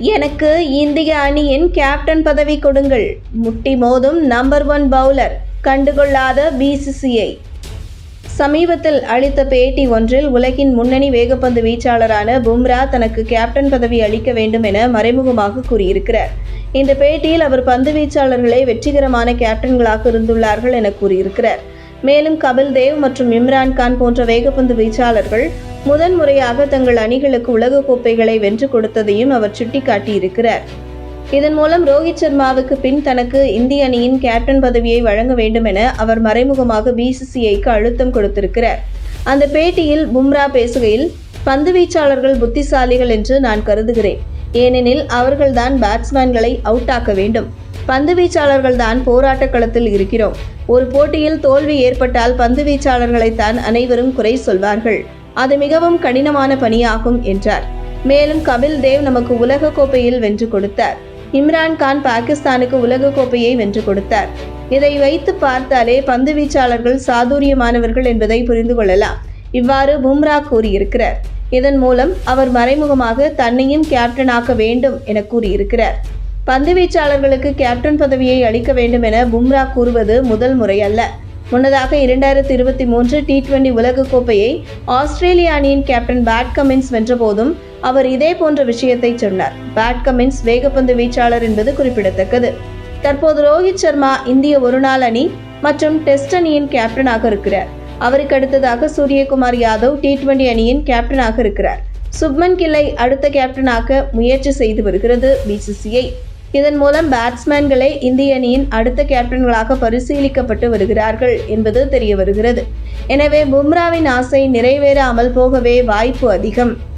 எனக்கு இந்திய அணியின் கேப்டன் பதவி கொடுங்கள். முட்டி மோதும் நம்பர் ஒன் பவுலர் கண்டுகொள்ளாத பிசிசிஐ சமீபத்தில் அளித்த பேட்டி ஒன்றில் உலகின் முன்னணி வேகப்பந்து வீச்சாளரான பும்ரா தனக்கு கேப்டன் பதவி அளிக்க வேண்டும் என மறைமுகமாக கூறியிருக்கிறார். இந்த பேட்டியில் அவர் பந்து வீச்சாளர்களை வெற்றிகரமான கேப்டன்களாக இருந்துள்ளார்கள் என கூறியிருக்கிறார். மேலும் கபில் தேவ் மற்றும் இம்ரான் கான் போன்ற வேகப்பந்து வீச்சாளர்கள் முதன்முறையாக தங்கள் அணிகளுக்கு உலக கோப்பைகளை வென்று கொடுத்ததையும் அவர் சுட்டிக்காட்டியிருக்கிறார். இதன் மூலம் ரோஹித் சர்மாவுக்கு பின் தனக்கு இந்திய அணியின் கேப்டன் பதவியை வழங்க வேண்டும் என அவர் மறைமுகமாக பிசிசிஐக்கு அழுத்தம் கொடுத்திருக்கிறார். அந்த பேட்டியில் பும்ரா பேசுகையில் பந்து வீச்சாளர்கள் புத்திசாலிகள் என்று நான் கருதுகிறேன். ஏனெனில் அவர்கள்தான் பேட்ஸ்மேன்களை அவுட் ஆக்க வேண்டும். பந்து வீச்சாளர்கள் தான் போராட்ட களத்தில் இருக்கிறோம். ஒரு போட்டியில் தோல்வி ஏற்பட்டால் பந்து வீச்சாளர்களைத்தான் அனைவரும் குறை சொல்வார்கள். அது மிகவும் கடினமான பணியாகும் என்றார். மேலும் கபில் தேவ் நமக்கு உலக கோப்பையில் வென்று கொடுத்தார். இம்ரான் கான் பாகிஸ்தானுக்கு உலக கோப்பையை வென்று கொடுத்தார். இதை வைத்து பார்த்தாலே பந்து வீச்சாளர்கள் சாதுரியமானவர்கள் என்பதை புரிந்து கொள்ளலாம். இவ்வாறு பும்ரா கூறியிருக்கிறார். இதன் மூலம் அவர் மறைமுகமாக தன்னையும் கேப்டனாக்க வேண்டும் என கூறியிருக்கிறார். பந்து வீச்சாளர்களுக்கு கேப்டன் பதவியை அளிக்க வேண்டும் என பும்ரா கூறுவது முதல் முறை அல்ல. முன்னதாக இரண்டாயிரத்தி இருபத்தி மூன்று டி டுவெண்டி உலகக்கோப்பையை ஆஸ்திரேலிய அணியின் கேப்டன் பேட் கமின்ஸ் வென்றபோதும் அவர் இதே போன்ற விஷயத்தை சொன்னார். பேட் கமின்ஸ் வேகப்பந்து வீச்சாளர் என்பது குறிப்பிடத்தக்கது. தற்போது ரோஹித் சர்மா இந்திய ஒருநாள் அணி மற்றும் டெஸ்ட் அணியின் கேப்டனாக இருக்கிறார். அவருக்கு அடுத்ததாக சூரியகுமார் யாதவ் டி டுவெண்டி அணியின் கேப்டனாக இருக்கிறார். சுப்மன் கில்லை அடுத்த கேப்டனாக முயற்சி செய்து வருகிறது பிசிசிஐ இதன் மூலம் பேட்ஸ்மேன்களை இந்திய அணியின் அடுத்த கேப்டன்களாக பரிசீலிக்கப்பட்டு வருகிறார்கள் என்பது தெரிய வருகிறது. எனவே பும்ராவின் ஆசை நிறைவேறாமல் போகவே வாய்ப்பு அதிகம்.